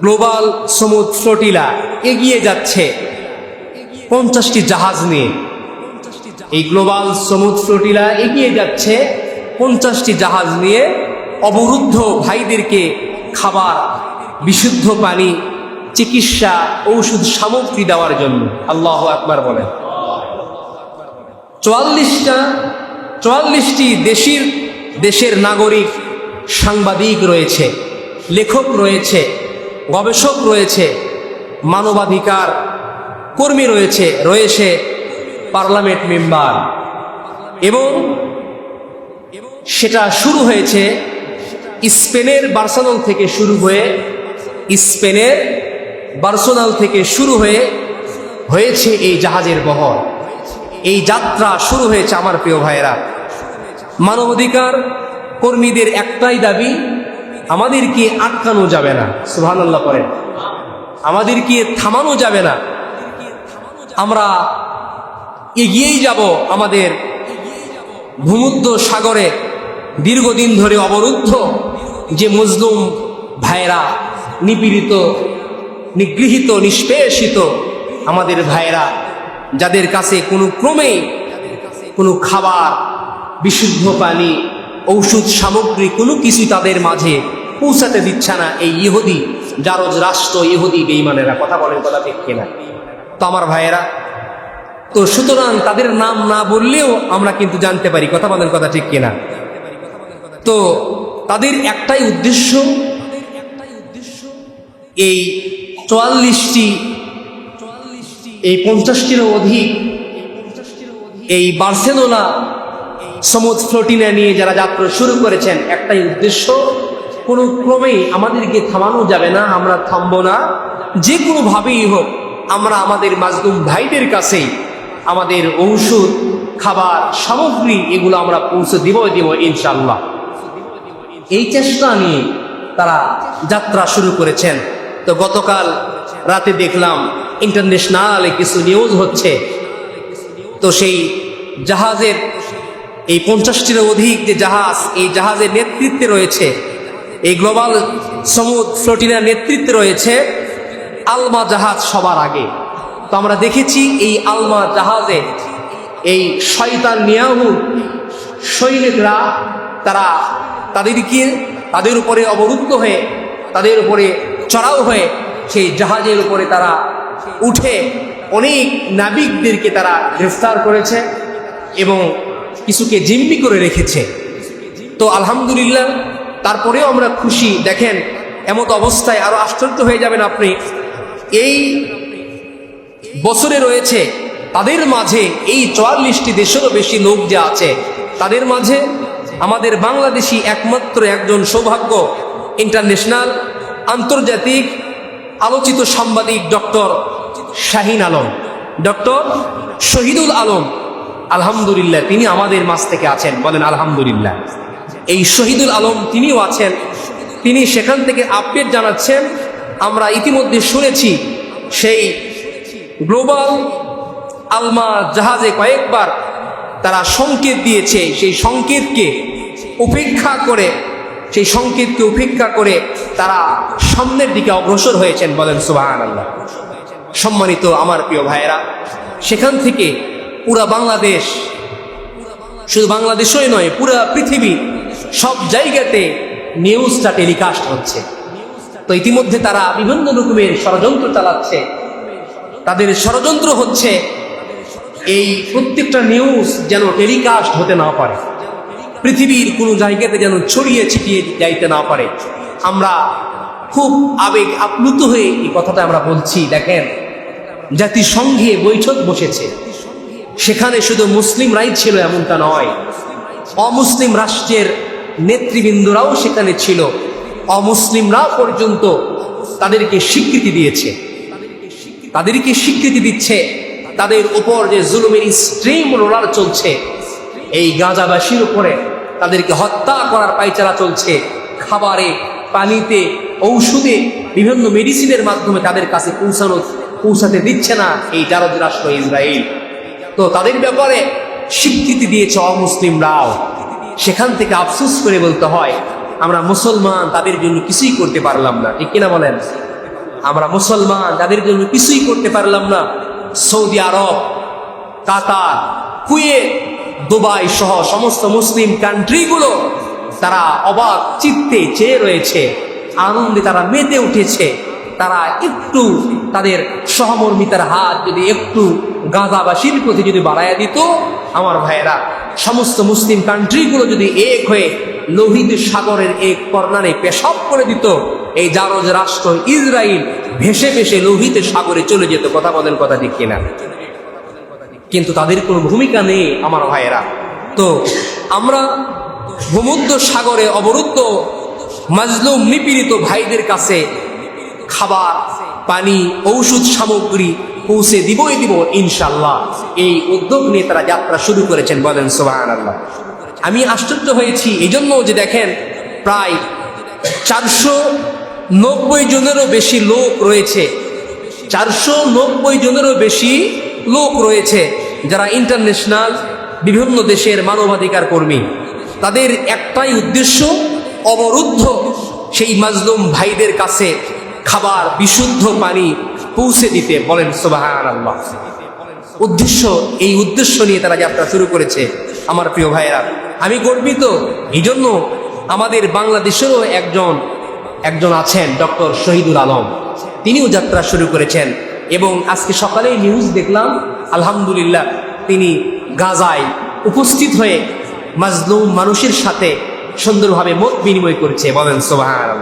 Global সমুদ্র flotilla এগিয়ে যাচ্ছে। পঞ্চাশটি জাহাজ নিয়ে। এই গ্লোবাল সমুদ্র ফ্লোটিলা এগিয়ে যাচ্ছে। পঞ্চাশটি জাহাজ নিয়ে অবরুদ্ধ ভাইদেরকে খাবার, বিশুদ্ধ পানি, চিকিৎসা, ঔষধ সামগ্রী দেওয়ার জন্য। আল্লাহ আকবার বলেন। চুয়াল্লিশটা, চুয়াল্লিশটি দেশের দেশের নাগরিক সাংবাদিক রয়েছে, লেখক রয়েছে। গবেষক রয়েছে, মানবাধিকার কর্মী রয়েছে রয়েছে পার্লামেন্ট মেম্বার। এবং সেটা শুরু হয়েছে স্পেনের বার্সেলোন থেকে শুরু হয়ে, স্পেনের বার্সোনাল থেকে শুরু হয়ে হয়েছে এই জাহাজের বহর। এই যাত্রা শুরু হয়েছে আমার প্রিয় ভাইয়েরা। মানবাধিকার কর্মীদের একটাই দাবি আমাদেরকে আটকানো যাবে না। সুহান আল্লাহ করেন আমাদেরকে থামানো যাবে না। আমরা এগিয়েই যাব আমাদের ভূমুদ্ধ সাগরে দীর্ঘদিন ধরে অবরুদ্ধ যে মজলুম ভাইরা নিপীড়িত, নিগৃহীত, নিষ্পেষিত আমাদের ভাইরা যাদের কাছে কোনো ক্রমে কোনো খাবার, বিশুদ্ধ পানি, ঔষধ সামগ্রী কোনো কিছু তাদের মাঝে পৌঁছাতে দিচ্ছে না এই ইহুদি, জারজ রাষ্ট্র ইহুদি বেইমানেরা কথা বলেন, কথা ঠিক কিনা? তো আমার ভাইয়েরা, তো সুতরাং তাদের নাম না বললেও আমরা কিন্তু জানতে পারি, কথা বলেন, কথা ঠিক কিনা? তো তাদের একটাই উদ্দেশ্য, এই চুয়াল্লিশটি, এই পঞ্চাশটিরও অধিক, এই বার্সেলোনা সমুদ্র ফ্লোটিনা নিয়ে যারা যাত্রা শুরু করেছেন, একটাই উদ্দেশ্য কোনো ক্রমেই আমাদেরকে থামানো যাবে না, আমরা থামবো না। যে কোনোভাবেই হোক, আমরা আমাদের মাজলুম ভাইদের কাছেই আমাদের ঔষধ, খাবার সামগ্রী এগুলো আমরা পৌঁছে দিব দিব ইনশাল্লাহ এই চেষ্টা নিয়ে তারা যাত্রা শুরু করেছেন। তো গতকাল রাতে দেখলাম ইন্টারন্যাশনালে কিছু নিউজ হচ্ছে। তো সেই জাহাজের, এই পঞ্চাশটির অধিক যে জাহাজ, এই জাহাজের নেতৃত্বে রয়েছে এই গ্লোবাল সমুদ্র ফ্লোটিনার নেতৃত্বে রয়েছে আলমা জাহাজ সবার আগে। তো আমরা দেখেছি এই আলমা জাহাজে এই শয়তান নিয়াহু সৈনিকরা, তারা তাদেরকে তাদের উপরে অবরুদ্ধ হয়ে, তাদের উপরে চড়াও হয়ে সেই জাহাজের উপরে তারা উঠে অনেক নাবিকদেরকে তারা গ্রেফতার করেছে এবং কিছুকে জিম্মি করে রেখেছে। তো আলহামদুলিল্লাহ তারপরেও আমরা খুশি। দেখেন, এমত অবস্থায় আরও আশ্চর্য হয়ে যাবেন আপনি। এই বছরে রয়েছে, তাদের মাঝে এই চুয়াল্লিশটি দেশেরও বেশি লোক যে আছে, তাদের মাঝে আমাদের বাংলাদেশি একমাত্র একজন সৌভাগ্য ইন্টারন্যাশনাল, আন্তর্জাতিক, আলোচিত সাংবাদিক ডক্টর শাহিন আলম। ডক্টর শহীদুল আলম, আলহামদুলিল্লাহ, তিনি আমাদের মাঝ থেকে আছেন। বলেন, আলহামদুলিল্লাহ। এই শহীদুল আলম তিনিও আছেন। তিনি সেখান থেকে আপডেট জানাচ্ছেন। আমরা ইতিমধ্যে শুনেছি সেই গ্লোবাল আলমা জাহাজে কয়েকবার তারা সংকেত দিয়েছে। সেই সংকেতকে উপেক্ষা করে, সেই সংকেতকে উপেক্ষা করে তারা সামনের দিকে অগ্রসর হয়েছেন বলেন সুবাহান আল্লাহ সম্মানিত আমার প্রিয় ভাইয়েরা, সেখান থেকে পুরা বাংলাদেশ, শুধু বাংলাদেশই নয়, পুরা পৃথিবী সব জায়গাতে নিউজটা টেলিকাস্ট হচ্ছে। তো ইতিমধ্যে তারা বিভিন্ন রকমের ষড়যন্ত্র চালাচ্ছে। তাদের ষড়যন্ত্র হচ্ছে এই প্রত্যেকটা নিউজ যেন টেলিকাস্ট হতে না পারে। পৃথিবীর কোনো জায়গাতে যেন ছড়িয়ে ছিটিয়ে যাইতে না পারে। আমরা খুব আবেগ আপ্লুত হয়ে এই কথাটা আমরা বলছি, দেখেন, জাতিসংঘে বৈঠক বসেছে। সেখানে শুধু মুসলিমরাই ছিল এমনটা নয়, অমুসলিম রাষ্ট্রের নেতৃবৃন্দরাও সেখানে ছিল। অমুসলিমরা পর্যন্ত তাদেরকে স্বীকৃতি দিয়েছে। তাদেরকে স্বীকৃতি দিচ্ছে। তাদের উপর যে জুলুমের স্ট্রিম রোলার চলছে, এই গাঁজাবাসীর উপরে তাদেরকে হত্যা করার পাইচারা চলছে। খাবারে, পানিতে, ঔষধে, বিভিন্ন মেডিসিনের মাধ্যমে তাদের কাছে পৌঁছানো, পৌঁছাতে দিচ্ছে না এই জারদ রাষ্ট্র ইসরায়েল তো তাদের ব্যাপারে স্বীকৃতি দিয়েছে অমুসলিমরাও। সেখান থেকে আফসোস করে বলতে হয়, আমরা মুসলমান, তাদের জন্য কিছুই করতে পারলাম না। ঠিক কিনা বলেন? আমরা মুসলমান, তাদের জন্য কিছুই করতে পারলাম না। Saudi Arab, Qatar, Kuwait, Dubai সহ সমস্ত মুসলিম কান্ট্রিগুলো তারা অবাক চিত্তে চেয়ে রয়েছে, আনন্দে তারা মেতে উঠেছে। তারা একটু তাদের সহমর্মিতার হাত যদি একটু গাঁজাবাসীর প্রতি যদি বাড়াইয়া দিত, আমার ভাইয়েরা সমস্ত মুসলিম কান্ট্রিগুলো যদি এক হয়ে লোহিত সাগরের এক কর্নারে পেশাব করে দিত, এই জারজ রাষ্ট্র ইসরায়েল ভেসে ভেসে লোহিত সাগরে চলে যেত। কথা বলেন, কথা ঠিক কিনা? কিন্তু তাদের কোনো ভূমিকা নেই, আমার ভাইয়েরা। তো আমরা ভূমধ্য সাগরে অবরুদ্ধ মাজলুম নিপীড়িত ভাইদের কাছে খাবার, পানি, ঔষধ সামগ্রী পৌঁছে দিবই দিব ইনশাল্লাহ এই উদ্যোগ নিয়ে তারা যাত্রা শুরু করেছেন, বলেন সোহান আল্লাহ আমি আশ্চর্য হয়েছি এই জন্য যে দেখেন, প্রায় চারশো নব্বই জনেরও বেশি লোক রয়েছে। চারশো নব্বই জনেরও বেশি লোক রয়েছে যারা ইন্টারন্যাশনাল বিভিন্ন দেশের মানবাধিকার কর্মী। তাদের একটাই উদ্দেশ্য, অবরুদ্ধ সেই মাজলুম ভাইদের কাছে খাবার, বিশুদ্ধ পানি পৌঁছে দিতে বলেন সোবাহান আল্লাহ উদ্দেশ্য, এই উদ্দেশ্য নিয়ে তারা যাত্রা শুরু করেছে আমার প্রিয় ভাইয়েরা। আমি গর্বিত এই জন্য আমাদের বাংলাদেশেরও একজন একজন আছেন ডক্টর শহীদুল আলম। তিনিও যাত্রা শুরু করেছেন এবং আজকে সকালে নিউজ দেখলাম, আলহামদুলিল্লাহ তিনি গাজায় উপস্থিত হয়ে মাজলুম মানুষের সাথে সুন্দরভাবে মত বিনিময় করছে। বলেন আল্লাহ